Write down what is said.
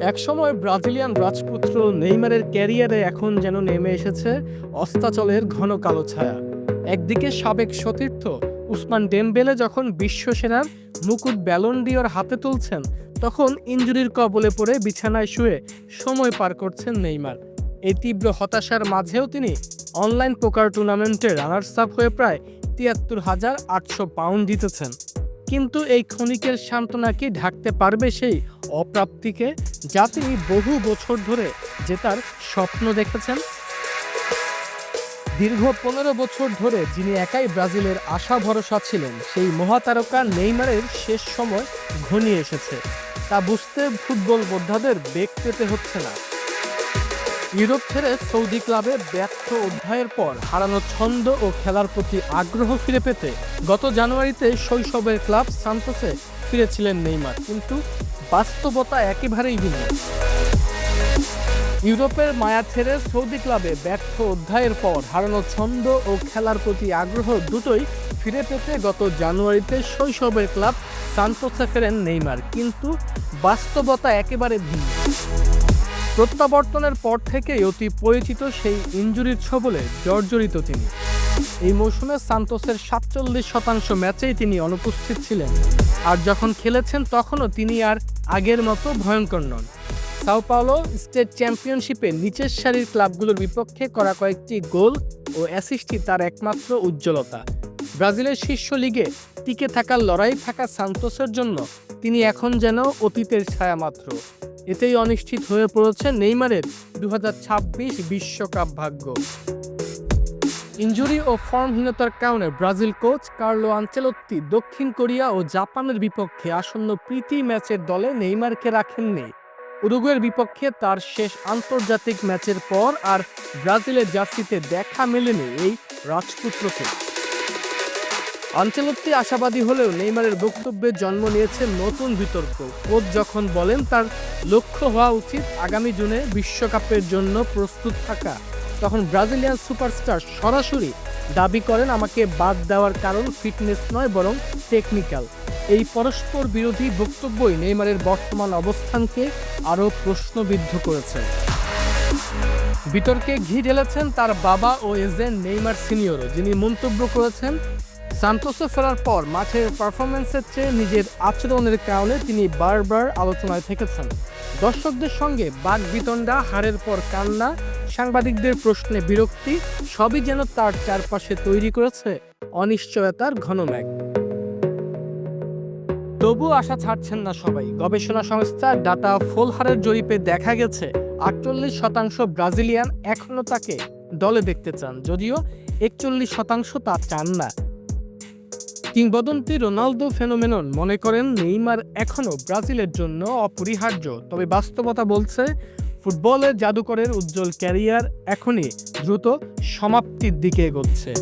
একসময় ব্রাজিলিয়ান রাজপুত্র নেইমারের ক্যারিয়ারে এখন যেন নেমে এসেছে অস্তাচলের ঘন কালো ছায়া। একদিকে সাবেক সতীর্থ উসমান ডেমবেলে যখন বিশ্বসেনার মুকুট ব্যালন্ডিওর হাতে তুলছেন, তখন ইঞ্জুরির কবলে পড়ে বিছানায় শুয়ে সময় পার করছেন নেইমার। এই তীব্র হতাশার মাঝেও তিনি অনলাইন পোকার টুর্নামেন্টে রানার্স আপ হয়ে প্রায় তিয়াত্তর হাজার আটশো পাউন্ড জিতেছেন। কিন্তু এই ক্ষণিকের সান্ত্বনা কি ঢাকতে পারবে সেই অপ্রাপ্তিকে? যা তিনি বহু বছর ধরে জেতার স্বপ্ন দেখেছেন। দীর্ঘ পনেরো বছর ধরে যিনি একাই ব্রাজিলের আশা ভরসা ছিলেন, সেই মহাতারকা নেইমারের শেষ সময় ঘনিয়ে এসেছে। তা বুঝতে ফুটবল বোদ্ধাদের বেগ পেতে হচ্ছে না। ইউরোপ ছেড়ে সৌদি ক্লাবে ব্যর্থ অধ্যায়ের পর হারানো ছন্দ ও খেলার প্রতি আগ্রহ ফিরে পেতে গত জানুয়ারিতে শৈশবের ক্লাব সান্তোসে ফিরেছিলেন নেইমার, কিন্তু বাস্তবতা একেবারেই ভিন্ন। ইউরোপের মায়া ছেড়ে সৌদি ক্লাবে ব্যর্থ অধ্যায়ের পর হারানো ছন্দ ও খেলার প্রতি আগ্রহ দুটোই ফিরে পেতে গত জানুয়ারিতে শৈশবের ক্লাব সান্তোসে ফেরেন নেইমার, কিন্তু বাস্তবতা একেবারে ভিন্ন। প্রত্যাবর্তনের পর থেকেই অতি পরিচিত সেই ইঞ্জুরির ছবলে জর্জরিত তিনি। এই মৌসুমে সান্তোসের সাতচল্লিশ শতাংশ ম্যাচেই তিনি অনুপস্থিত ছিলেন। আর যখন খেলেছেন তখনও তিনি আর আগের মতো ভয়ঙ্কর নন। সাও পাওলো স্টেট চ্যাম্পিয়নশিপে নিচের সারির ক্লাবগুলোর বিপক্ষে করা কয়েকটি গোল ও অ্যাসিস্টই তার একমাত্র উজ্জ্বলতা। ব্রাজিলের শীর্ষ লিগে টিকে থাকার লড়াই থাকা সান্তোসের জন্য তিনি এখন যেন অতীতের ছায়া মাত্র। এতেই অনিশ্চিত হয়ে পড়েছে নেইমারের দু বিশ্বকাপ ভাগ্য। ইঞ্জুরি ও ফর্মহীনতার কারণে ব্রাজিল কোচ কার্লো আঞ্চেলত্তি দক্ষিণ কোরিয়া ও জাপানের বিপক্ষে আসন্ন প্রীতি ম্যাচের দলে নেইমারকে রাখেননি। উরুগুয়ের বিপক্ষে তার শেষ আন্তর্জাতিক ম্যাচের পর আর ব্রাজিলের জার্সিতে দেখা মেলেনি এই রাজপুত্রকে। আঞ্চলত্তি আশাবাদী হলেও নেইমারের বক্তব্যে জন্ম নিয়েছে নতুন বিতর্ক। কোচ যখন বলেন তার লক্ষ্য হওয়া উচিত আগামী জুনে বিশ্বকাপের জন্য প্রস্তুত থাকা, তখন ব্রাজিলিয়ান সুপারস্টার সরাসরি দাবি করেন, আমাকে বাদ দেওয়ার কারণ ফিটনেস নয়, বরং টেকনিক্যাল। এই পরস্পর বিরোধী বক্তব্যই নেইমারের বর্তমান অবস্থানকে আরও প্রশ্নবিদ্ধ করেছে। বিতর্কে ঘি ঢেলেছেন তার বাবা ও এজেন্ট নেইমার সিনিয়রও, যিনি মন্তব্য করেছেন সান্তোসে ফেরার পর মাঠের পারফরমেন্সের চেয়ে নিজের আচরণের কারণে তিনি বারবার আলোচনায় থেকেছেন। দর্শকদের সঙ্গে বাঘ বিতণ্ডা, হারের পর কান্না, সাংবাদিকদের প্রশ্নে বিরক্তি, সবই যেন তার চারপাশে তৈরি করেছে অনিশ্চয়তার ঘনমেঘ তবু আশা ছাড়ছেন না সবাই। গবেষণা সংস্থা ডাটা ফোলহারের জরিপে দেখা গেছে, আটচল্লিশ শতাংশ ব্রাজিলিয়ান এখনও তাকে দলে দেখতে চান, যদিও একচল্লিশ শতাংশ তা চান না। কিংবদন্তি রোনালদো ফেনোমেনন মনে করেন নেইমার এখনও ব্রাজিলের জন্য অপরিহার্য। তবে বাস্তবতা বলছে ফুটবলের জাদুকরের উজ্জ্বল ক্যারিয়ার এখনই দ্রুত সমাপ্তির দিকে এগোচ্ছে।